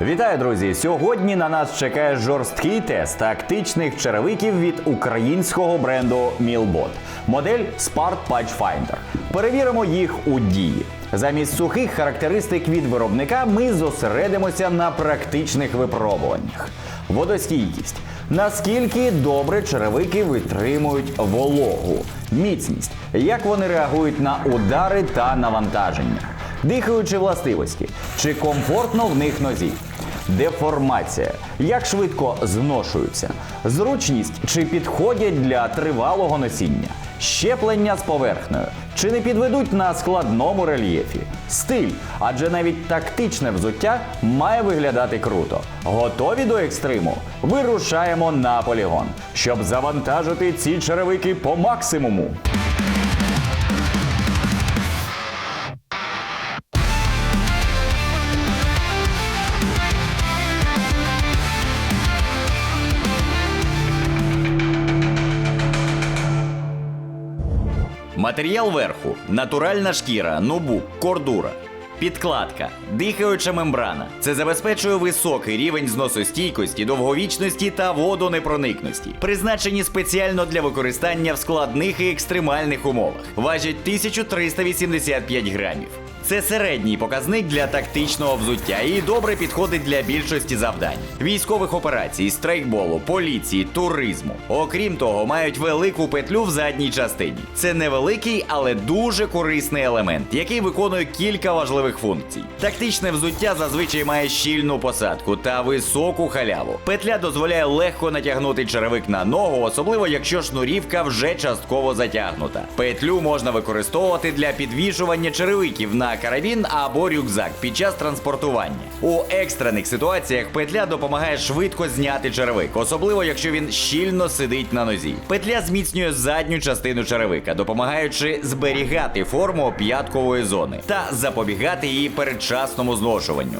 Вітаю, друзі! Сьогодні на нас чекає жорсткий тест тактичних черевиків від українського бренду Milbot. Модель Spart Patch Finder. Перевіримо їх у дії. Замість сухих характеристик від виробника ми зосередимося на практичних випробуваннях. Водостійкість. Наскільки добре черевики витримують вологу, міцність, як вони реагують на удари та навантаження, дихаючі властивості, чи комфортно в них нозі, деформація, як швидко зношуються, зручність чи підходять для тривалого носіння, щеплення з поверхнею, чи не підведуть на складному рельєфі, стиль, адже навіть тактичне взуття має виглядати круто. Готові до екстриму? Вирушаємо на полігон, щоб завантажити ці черевики по максимуму. Матеріал верху натуральна шкіра, нобу, кордура. Підкладка, дихаюча мембрана. Це забезпечує високий рівень зносостійкості, довговічності та водонепроникності. Призначені спеціально для використання в складних і екстремальних умовах. Важать 1385 грамів. Це середній показник для тактичного взуття і добре підходить для більшості завдань: військових операцій, страйкболу, поліції, туризму. Окрім того, мають велику петлю в задній частині. Це невеликий, але дуже корисний елемент, який виконує кілька важливих функцій. Тактичне взуття зазвичай має щільну посадку та високу халяву. Петля дозволяє легко натягнути черевик на ногу, особливо якщо шнурівка вже частково затягнута. Петлю можна використовувати для підвішування черевиків на карабін або рюкзак під час транспортування. У екстрених ситуаціях петля допомагає швидко зняти черевик, особливо якщо він щільно сидить на нозі. Петля зміцнює задню частину черевика, допомагаючи зберігати форму п'яткової зони та запобігати її передчасному зношуванню.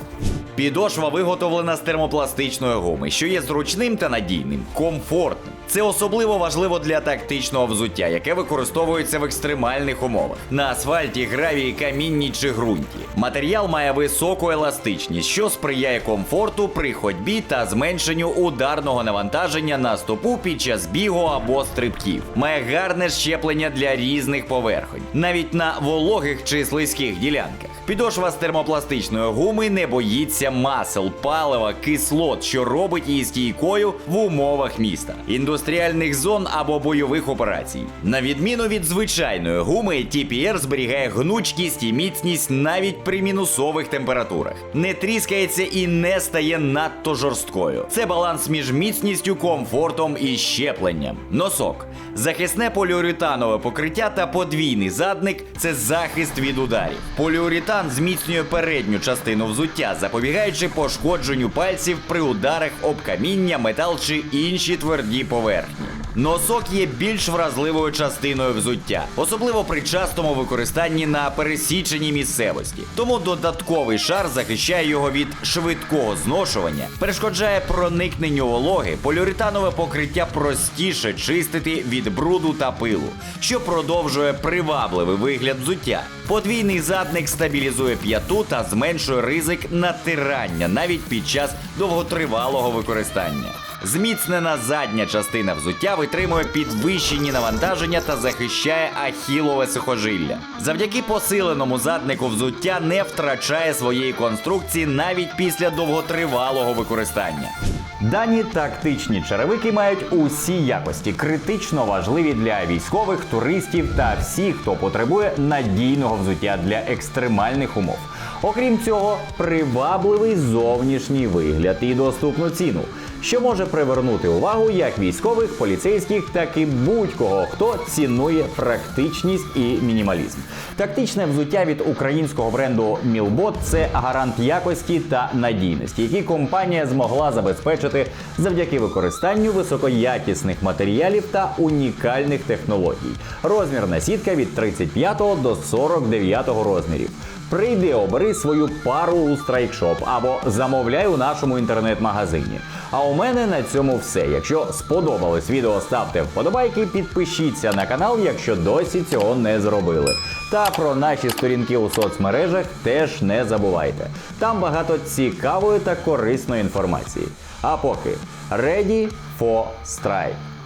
Підошва виготовлена з термопластичної гуми, що є зручним та надійним, комфортним. Це особливо важливо для тактичного взуття, яке використовується в екстремальних умовах на асфальті, гравії, камінні чи ґрунті. Матеріал має високу еластичність, що сприяє комфорту при ходьбі та зменшенню ударного навантаження на стопу під час бігу або стрибків. Має гарне щеплення для різних поверхонь, навіть на вологих чи слизьких ділянках. Підошва з термопластичної гуми не боїться масел, палива, кислот, що робить її стійкою в умовах міста, індустріальних зон або бойових операцій. На відміну від звичайної гуми, TPR зберігає гнучкість і міцність навіть при мінусових температурах. Не тріскається і не стає надто жорсткою. Це баланс між міцністю, комфортом і щепленням. Носок. Захисне поліуретанове покриття та подвійний задник це захист від ударів. Поліуретан зміцнює передню частину взуття, запобігаючи пошкодженню пальців при ударах об каміння, метал чи інші тверді поверхні. Носок є більш вразливою частиною взуття, особливо при частому використанні на пересіченій місцевості. Тому додатковий шар захищає його від швидкого зношування, перешкоджає проникненню вологи, поліуретанове покриття простіше чистити від бруду та пилу, що продовжує привабливий вигляд взуття. Подвійний задник стабілізує п'яту та зменшує ризик натирання навіть під час довготривалого використання. Зміцнена задня частина взуття витримує підвищені навантаження та захищає ахілове сухожилля. Завдяки посиленому заднику взуття не втрачає своєї конструкції навіть після довготривалого використання. Дані тактичні черевики мають усі якості, критично важливі для військових, туристів та всіх, хто потребує надійного взуття для екстремальних умов. Окрім цього, привабливий зовнішній вигляд і доступну ціну, що може привернути увагу як військових, поліцейських, так і будь-кого, хто цінує практичність і мінімалізм. Тактичне взуття від українського бренду Milbot – це гарант якості та надійності, які компанія змогла забезпечити завдяки використанню високоякісних матеріалів та унікальних технологій. Розмірна сітка від 35 до 49 розмірів. Прийди, обери свою пару у страйкшоп або замовляй у нашому інтернет-магазині. А у мене на цьому все. Якщо сподобалось відео, ставте вподобайки, підпишіться на канал, якщо досі цього не зробили. Та про наші сторінки у соцмережах теж не забувайте. Там багато цікавої та корисної інформації. А поки ready for strike!